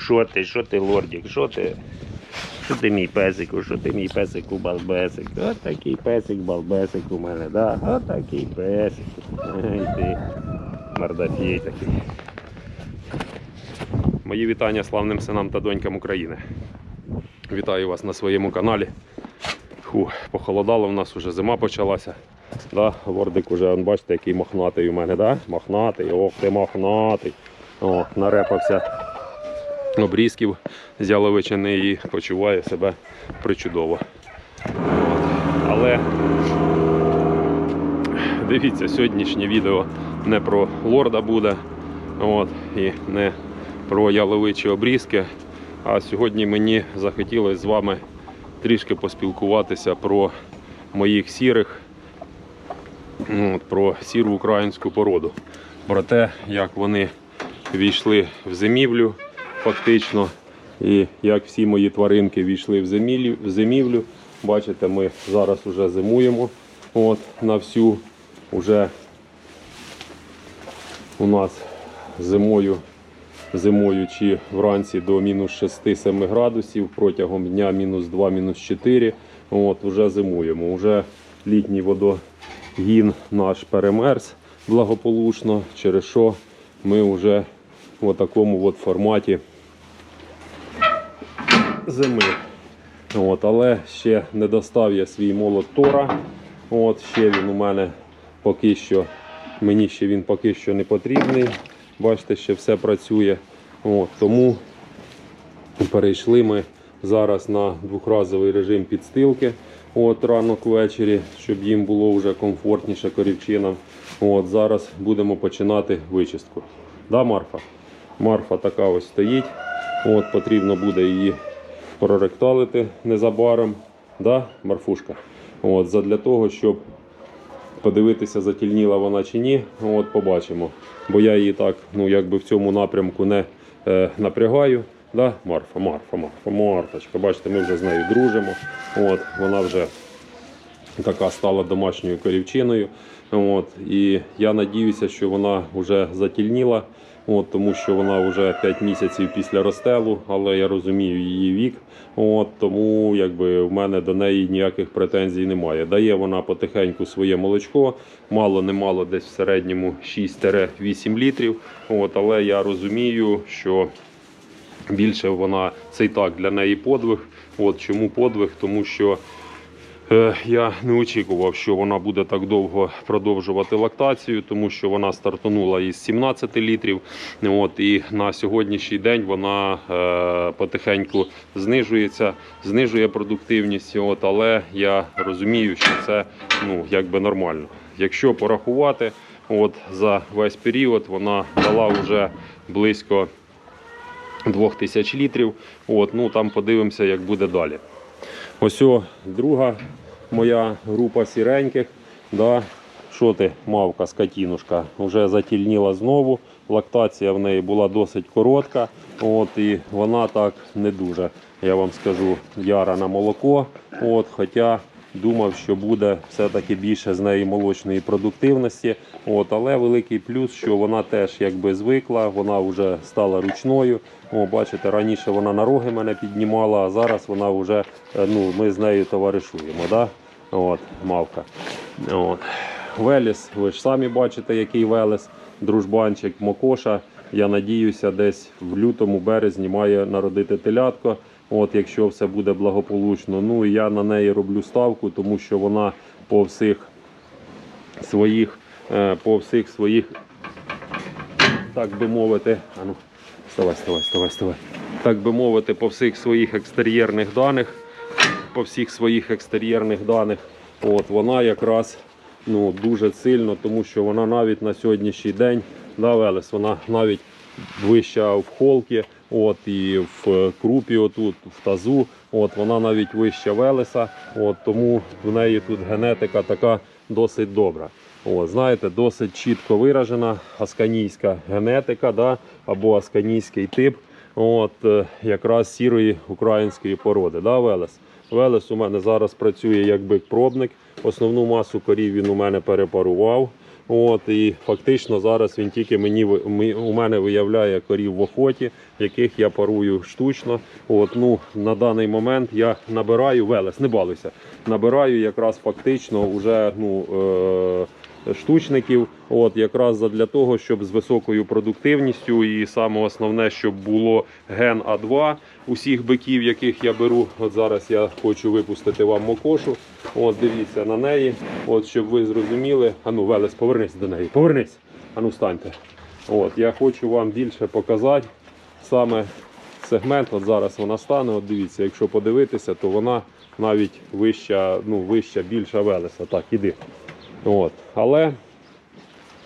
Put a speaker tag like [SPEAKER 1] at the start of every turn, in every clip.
[SPEAKER 1] Що ти, що ти, лордік, що ти? Що ти мій песику, що ти мій песику балбесик? От такий песик балбесик у мене, да? От такий песик. Ти, мордафій такий. Мої вітання славним синам та донькам України. Вітаю вас на своєму каналі. Фу, похолодало в нас уже зима почалася. Да, Вордик уже, бачите, який мохнатий у мене, да? Мохнатий, ох ти мохнатий. О, нарепався обрізків з яловичини і почуває себе причудово. Але дивіться, сьогоднішнє відео не про лорда буде, от, і не про яловичі обрізки. А сьогодні мені захотілося з вами трішки поспілкуватися про моїх сірих, от, про сіру українську породу. Про те, як вони війшли в зимівлю фактично. І як всі мої тваринки війшли в зимівлю, в зимівлю. Бачите, ми зараз вже зимуємо от, на всю. Уже у нас зимою, зимою чи вранці до мінус 6-7 градусів, протягом дня мінус 2, мінус 4. От, вже зимуємо. Уже літній водогін наш перемерз благополучно, через що ми вже в такому от форматі зими. От, але ще не достав я свій молот Тора. От, ще він у мене поки що, мені ще він поки що не потрібний. Бачите, ще все працює. От, тому перейшли ми зараз на двохразовий режим підстилки. От, ранок ввечері, щоб їм було вже комфортніше корівчинам. От, зараз будемо починати вичистку. Да, Марфа? Марфа така ось стоїть. От, потрібно буде її проректалити незабаром. Да, Марфушка? От, задля того, щоб подивитися, затільніла вона чи ні, от побачимо. Бо я її так, ну якби в цьому напрямку не е, напрягаю. Да? Марфа, Марфа, Марфа, Марточка. Бачите, ми вже з нею дружимо. От, вона вже така стала домашньою корівчиною. От, і я надіюся, що вона вже затільніла, от, тому що вона вже 5 місяців після розстелу, але я розумію її вік. От, тому якби, в мене до неї ніяких претензій немає. Дає вона потихеньку своє молочко, мало не мало десь в середньому 6-8 літрів. От, але я розумію, що більше вона це і так для неї подвиг. От чому подвиг? Тому що Я не очікував, що вона буде так довго продовжувати лактацію, тому що вона стартанула із 17 літрів. От, і на сьогоднішній день вона е, потихеньку знижується, знижує продуктивність. От, але я розумію, що це ну, якби нормально. Якщо порахувати, от, за весь період вона дала вже близько 2000 літрів. От, ну, там подивимося, як буде далі. Ось друга моя група сіреньких. Да. Що ти, мавка, скотінушка, вже затільніла знову. Лактація в неї була досить коротка. От, і вона так не дуже, я вам скажу, яра на молоко. От, хоча думав, що буде все-таки більше з неї молочної продуктивності. От, але великий плюс, що вона теж якби звикла, вона вже стала ручною. О, бачите, раніше вона на роги мене піднімала, а зараз вона вже е, ну, ми з нею товаришуємо. Да? От, мавка. От. Веліс, ви ж самі бачите, який велес, дружбанчик Мокоша. Я надіюся, десь в лютому березні має народити телятко. От, якщо все буде благополучно. Ну і я на неї роблю ставку, тому що вона по всіх своїх, е, по всіх своїх, так би мовити, а ну, вставай, вставай, вставай, вставай. Так би мовити, по всіх своїх екстер'єрних даних, по всіх своїх екстер'єрних даних, от вона якраз ну, дуже сильно, тому що вона навіть на сьогоднішній день, да, Велес, вона навіть вища в холки, от, і в крупі, отут, в тазу, от, вона навіть вища Велеса, от, тому в неї тут генетика така досить добра. От, знаєте, досить чітко виражена асканійська генетика да, або асканійський тип от, е, якраз сірої української породи. Да, Велес? Велес у мене зараз працює як бик-пробник. Основну масу корів він у мене перепарував. От, і фактично зараз він тільки мені у мене виявляє корів в охоті, яких я парую штучно. От, ну, на даний момент я набираю велес, не балуйся. Набираю якраз фактично вже ну, е, штучників, от якраз для того, щоб з високою продуктивністю і саме основне, щоб було ген А2 усіх биків, яких я беру. От зараз я хочу випустити вам мокошу. От дивіться на неї, от щоб ви зрозуміли. Ану, Велес, повернись до неї. Повернись. Ану, встаньте. От я хочу вам більше показати саме сегмент. От зараз вона стане. От дивіться, якщо подивитися, то вона навіть вища, ну вища, більша Велеса. Так, іди. От. Але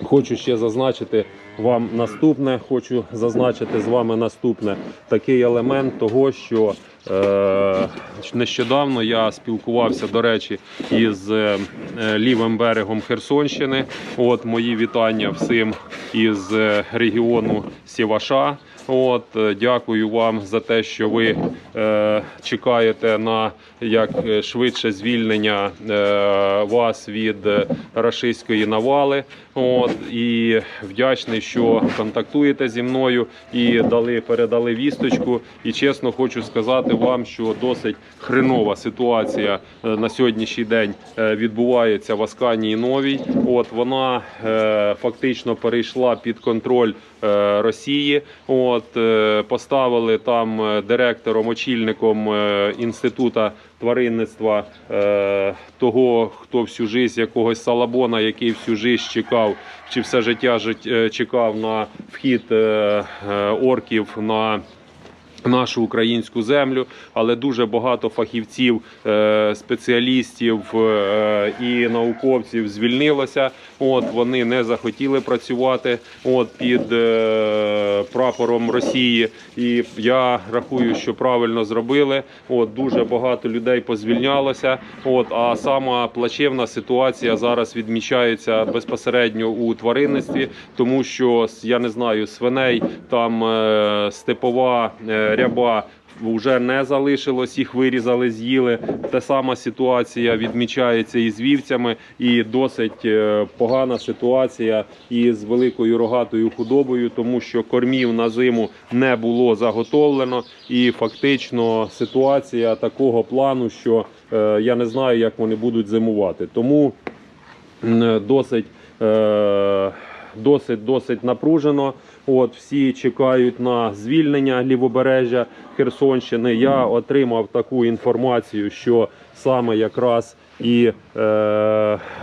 [SPEAKER 1] хочу ще зазначити вам наступне. Хочу зазначити з вами наступне такий елемент того, що е, нещодавно я спілкувався, до речі, із е, лівим берегом Херсонщини. От мої вітання всім із е, регіону Сіваша. От, е, дякую вам за те, що ви е, чекаєте на як е, швидше звільнення е, вас від рашистської навали. От, і вдячний, що контактуєте зі мною і дали, передали вісточку. І чесно хочу сказати вам, що досить хренова ситуація е, на сьогоднішній день е, відбувається в Асканії Новій. От вона е, фактично перейшла під контроль е, Росії. От е, поставили там е, директором, очільником е, інститута тваринництва е, того, хто всю життя якогось салабона, який всю життя чекав, чи все життя жит- е, чекав на вхід е, е, орків на нашу українську землю, але дуже багато фахівців, спеціалістів і науковців звільнилося. От вони не захотіли працювати от під е, прапором Росії. І я рахую, що правильно зробили. От дуже багато людей позвільнялося. От а сама плачевна ситуація зараз відмічається безпосередньо у тваринництві, тому що я не знаю, свиней там е, степова е, ряба. Вже не залишилось, їх вирізали, з'їли. Та сама ситуація відмічається і з вівцями, і досить е, погана ситуація із великою рогатою худобою, тому що кормів на зиму не було заготовлено, і фактично ситуація такого плану, що е, я не знаю, як вони будуть зимувати. Тому досить. Е, Досить досить напружено. От всі чекають на звільнення лівобережжя Херсонщини. Я отримав таку інформацію, що саме якраз і е,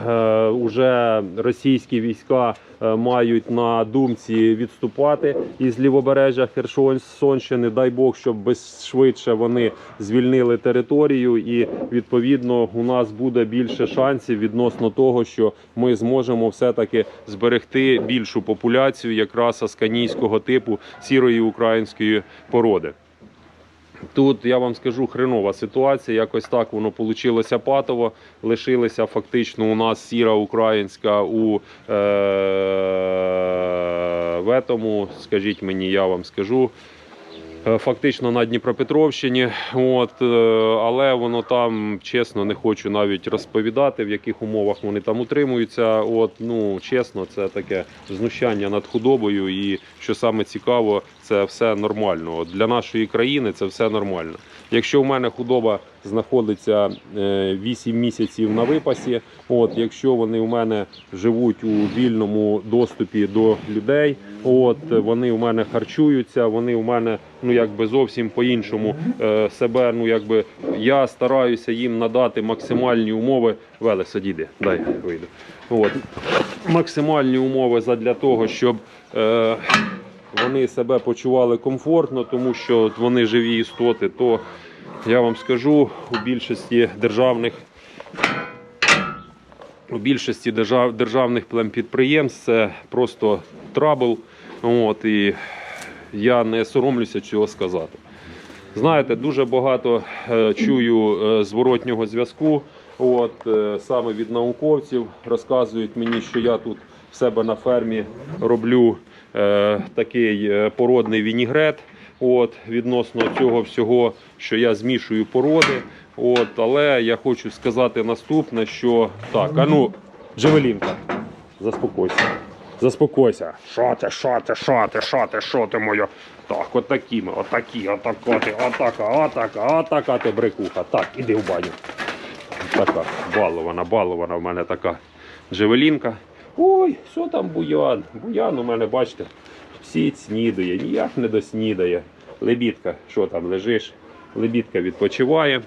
[SPEAKER 1] е, уже російські війська е, мають на думці відступати із лівобережжя Херсонщини. Дай Бог, щоб без швидше вони звільнили територію, і відповідно у нас буде більше шансів відносно того, що ми зможемо все-таки зберегти більшу популяцію якраз асканійського типу сірої української породи. Тут я вам скажу хренова ситуація. Якось так воно вийшло патово. Лишилися фактично у нас сіра українська у е, в етому, скажіть мені, я вам скажу. Е, Фактично на Дніпропетровщині, от е, але воно там чесно не хочу навіть розповідати, в яких умовах вони там утримуються. От ну чесно, це таке знущання над худобою, і що саме цікаво, це все нормально. От для нашої країни це все нормально. Якщо в мене худоба знаходиться е, 8 місяців на випасі, от якщо вони у мене живуть у вільному доступі до людей, от вони у мене харчуються, вони у мене ну якби зовсім по-іншому е, себе. Ну якби я стараюся їм надати максимальні умови. Велес, одійди, дай вийду. От максимальні умови задля того, щоб. Е, вони себе почували комфортно, тому що вони живі істоти, то я вам скажу, у більшості державних у більшості держав, державних племпідприємств це просто трабл. От, і я не соромлюся цього сказати. Знаєте, дуже багато е, чую е, зворотнього зв'язку. От е, саме від науковців розказують мені, що я тут в себе на фермі роблю е, такий е, породний вінігрет. От відносно цього всього, що я змішую породи. От, але я хочу сказати наступне, що так, а ну, Джевелінка. заспокойся. Заспокойся. Що ти, що ти, що ти, що ти, що ти моя? Так, от такі ми, отакі, отака ти, отака, отака, отака ти брикуха. Так, іди в баню. Така балована, балована в мене така джевелінка. Ой, що там буян? Буян у мене, бачите, всі снідає, ніяк не доснідає. Лебідка, що там лежиш? Лебідка відпочиває.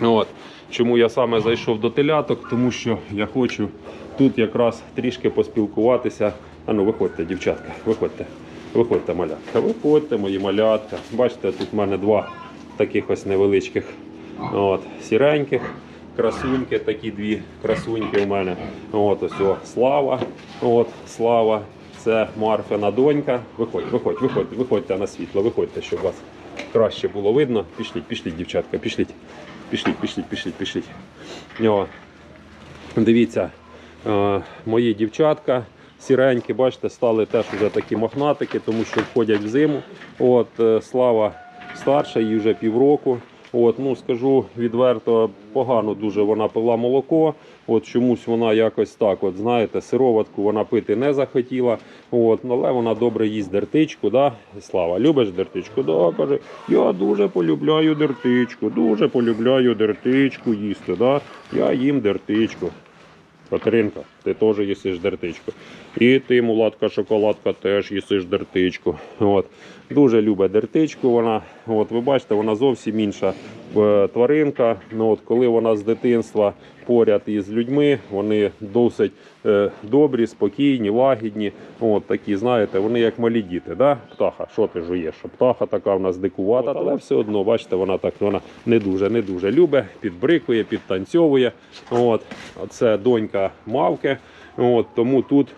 [SPEAKER 1] От. Чому я саме зайшов до теляток? Тому що я хочу тут якраз трішки поспілкуватися. А ну, виходьте, дівчатка, виходьте. Виходьте, малятка, виходьте, мої малятка. Бачите, тут в мене два таких ось невеличких от, сіреньких. Красуньки, такі дві красуньки у мене. От ось о, слава. От, слава. Це Марфина донька. Виходь, виходь, виходь, виходьте на світло, виходьте, щоб вас краще було видно. Пішліть, пішліть, дівчатка, пішліть. Пішліть, пішліть, пішліть, пішліть. О, дивіться, е, мої дівчатка сіренькі, бачите, стали теж вже такі мохнатики, тому що входять в зиму. От, е, Слава старша, їй вже півроку. От, ну, скажу відверто, погано дуже вона пила молоко. От чомусь вона якось так, от знаєте, сироватку вона пити не захотіла. От, але вона добре їсть дертичку. Да? Слава, любиш дертичку? Да, каже, я дуже полюбляю дертичку, дуже полюбляю дертичку їсти. Да? Я їм дертичку. Катеринка, ти теж їсиш дертичку. І ти, мулатка, шоколадка, теж їсиш дертичку. От. Дуже любить дертичку вона. От, ви бачите, вона зовсім інша е, тваринка. Ну, от, коли вона з дитинства поряд із людьми, вони досить е, добрі, спокійні, лагідні. От, такі, знаєте, вони як малі діти. Да? Птаха, що ти жуєш? Птаха така в нас дикувата, але все одно, бачите, вона так вона не дуже, не дуже любить, підбрикує, підтанцьовує. От. Це донька мавки. От, тому тут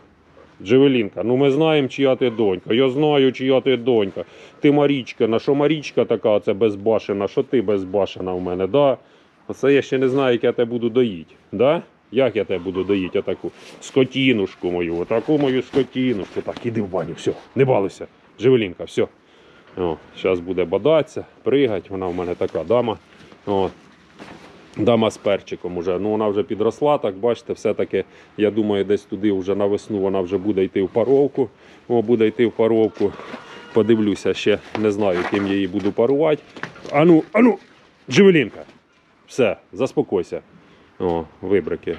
[SPEAKER 1] Джевелінка, ну ми знаємо, чия ти донька. Я знаю, чия ти донька. Ти Марічка, на що Марічка така, це безбашена, що ти безбашена в мене, да? Оце я ще не знаю, як я тебе буду доїти. Да? Як я тебе буду доїти, отаку скотінушку мою, отаку мою скотінушку. Так, іди в баню, все, не балуйся. Джевелінка, все. Зараз буде бадатися, пригать, вона в мене така дама. О, Дама з перчиком уже. Ну вона вже підросла, так бачите, все-таки, я думаю, десь туди вже на весну вона вже буде йти в паровку. О, буде йти в паровку. Подивлюся, ще не знаю, ким я її буду парувати. Ану, ану, Джевелінка. Все, заспокойся. О, вибрики.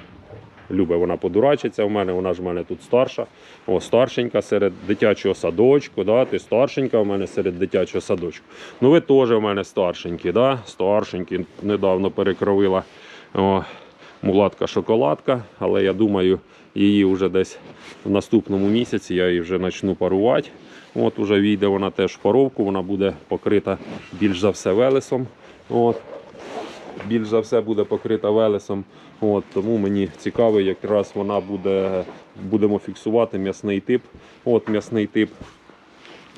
[SPEAKER 1] Любе вона подурачиться в мене, вона ж в мене тут старша. О, старшенька серед дитячого садочку. Да? Ти старшенька в мене серед дитячого садочку. Ну ви теж в мене старшенькі, да? старшенькі. Недавно перекровила о, мулатка шоколадка, але я думаю, її вже десь в наступному місяці я її вже почну парувати. От уже війде вона теж в паровку, вона буде покрита більш за все велесом. От більш за все буде покрита велесом. От, тому мені цікаво, якраз вона буде, будемо фіксувати м'ясний тип. От м'ясний тип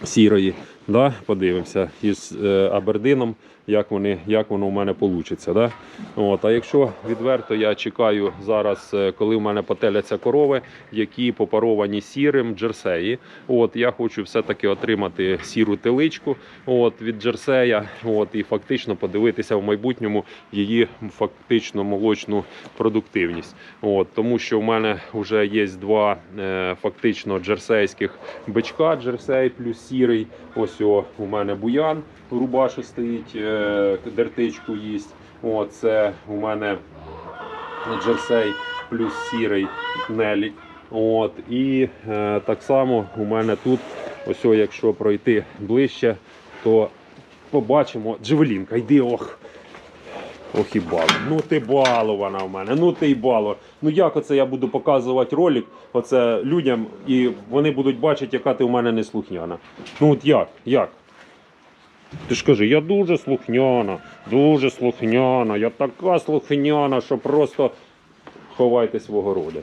[SPEAKER 1] сірої. Да? Подивимося із е, Абердином, як, вони, як воно у мене вийде. Да? От, а якщо відверто, я чекаю зараз, е, коли в мене потеляться корови, які попаровані сірим джерсеї. От, я хочу все-таки отримати сіру теличку от, від джерсея от, і фактично подивитися в майбутньому її фактично молочну продуктивність. От, тому що в мене вже є два е, фактично джерсейських бичка, джерсей плюс сірий. Ось о, у мене буян в рубаші стоїть, е, дертичку їсть. О, це у мене джерсей плюс сірий нелік. От, і е, так само у мене тут, ось о, якщо пройти ближче, то побачимо Джевелінка, йди ох. Ох і бало. Ну ти балована в мене, ну ти й бало. Ну як оце я буду показувати ролик оце людям, і вони будуть бачити, яка ти у мене неслухняна. Ну от як? Як? Ти ж кажи, я дуже слухняна, дуже слухняна, я така слухняна, що просто ховайтесь в огороди.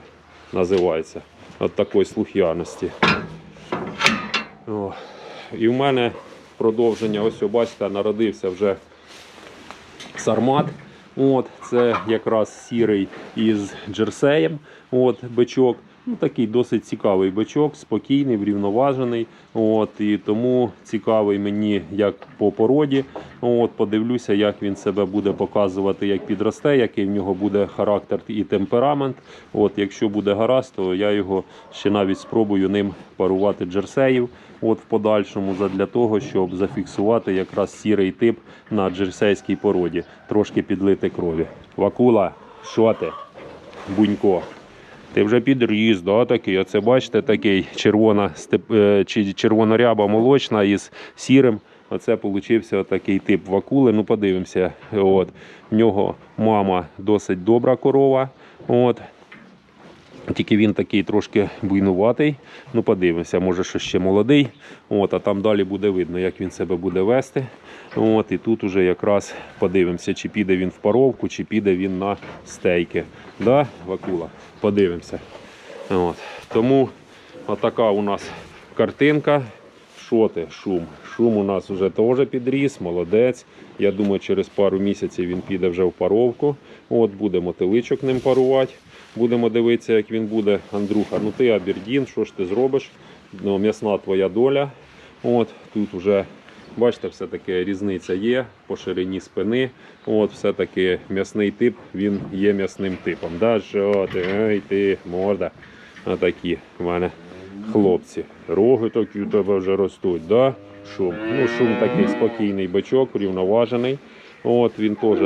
[SPEAKER 1] Називається. От такої слух'яності. І в мене продовження, ось бачите, народився вже сармат. От, це якраз сірий із джерсеєм. От, бичок. Ну, такий досить цікавий бичок, спокійний, врівноважений. От, і тому цікавий мені як по породі. От, подивлюся, як він себе буде показувати, як підросте, який в нього буде характер і темперамент. От, якщо буде гаразд, то я його ще навіть спробую ним парувати джерсеїв. От в подальшому, задля того, щоб зафіксувати якраз сірий тип на джерсейській породі, трошки підлити крові. Вакула, що ти? Бунько. Ти вже підріс, да, такий. Оце бачите, такий червона е, чи червоноряба молочна із сірим. Оце получився такий тип вакули. Ну, подивимося. От. В нього мама досить добра корова. От. Тільки він такий трошки буйнуватий. Ну, подивимося, може, що ще молодий. От, а там далі буде видно, як він себе буде вести. От, і тут уже якраз подивимося, чи піде він в паровку, чи піде він на стейки. Да, Вакула? Подивимося. От. Тому отака у нас картинка. Що ти? Шум. Шум у нас вже теж підріс, молодець. Я думаю, через пару місяців він піде вже в паровку. От, буде мотиличок ним парувати. Будемо дивитися, як він буде. Андрюха, ну ти Абердін, що ж ти зробиш? Ну, м'ясна твоя доля. От, тут вже, бачите, все-таки різниця є по ширині спини. От, все-таки м'ясний тип, він є м'ясним типом. Да, що ти, ей ти, морда. Отакі в мене хлопці. Роги такі у тебе вже ростуть, да? Шум. Ну, шум такий спокійний бичок, рівноважений. От, він теж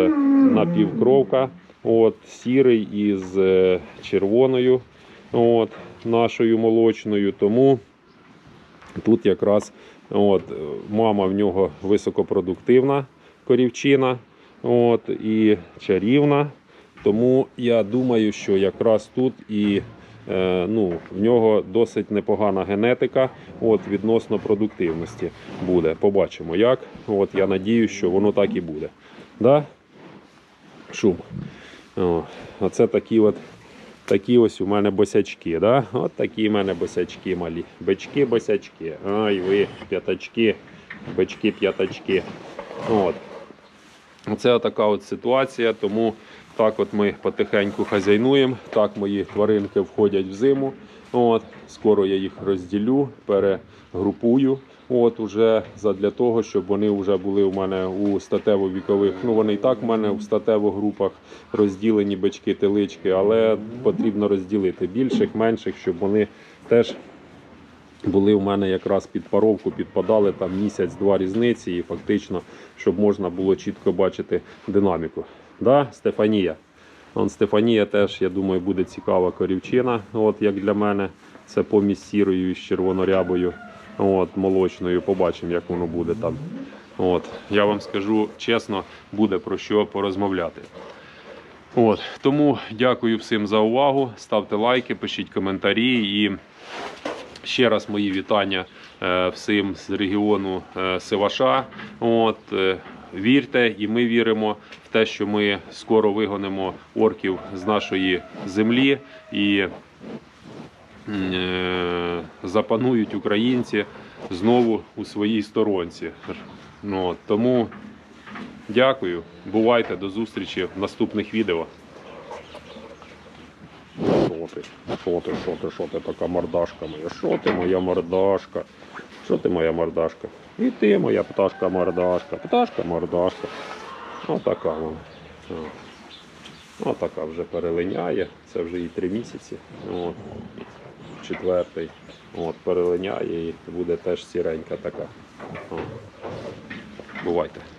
[SPEAKER 1] напівкровка. От, сірий із е, червоною от, нашою молочною. Тому тут якраз от, мама в нього високопродуктивна корівчина от, і чарівна. Тому я думаю, що якраз тут і е, ну, в нього досить непогана генетика от, відносно продуктивності буде. Побачимо як. От, я надію, що воно так і буде. Да? Шум. О, оце такі от. Такі ось у мене босячки, да? От такі в мене босячки малі. Бички, босячки. Ай ви, п'ятачки, бички, п'ятачки. От. Оце така от ситуація, тому так от ми потихеньку хазяйнуємо. Так мої тваринки входять в зиму. От. Скоро я їх розділю, перегрупую. От уже задля того, щоб вони вже були у мене у статево-вікових. Ну вони і так в мене в статевих групах розділені бички, телички, але потрібно розділити більших, менших, щоб вони теж були у мене якраз під паровку, підпадали там місяць-два різниці, і фактично, щоб можна було чітко бачити динаміку. Да, Стефанія? Он Стефанія теж, я думаю, буде цікава корівчина, от як для мене. Це помість сірою з червонорябою, от, молочною. Побачимо, як воно буде там. От, я вам скажу чесно, буде про що порозмовляти. От, тому дякую всім за увагу. Ставте лайки, пишіть коментарі і Ще раз мої вітання е, всім з регіону е, Севаша. От, е, вірте, і ми віримо в те, що ми скоро вигонимо орків з нашої землі і запанують українці знову у своїй сторонці. Ну, тому дякую. Бувайте до зустрічі в наступних відео. Що ти? Що ти, що ти, що ти така мордашка моя? Що ти моя мордашка? Що ти моя мордашка? І ти моя пташка мордашка. Пташка мордашка. Отака вона. Отака вже перелиняє. Це вже і три місяці. От. Четвертий. От, перелиняє і буде теж сіренька така. Бувайте.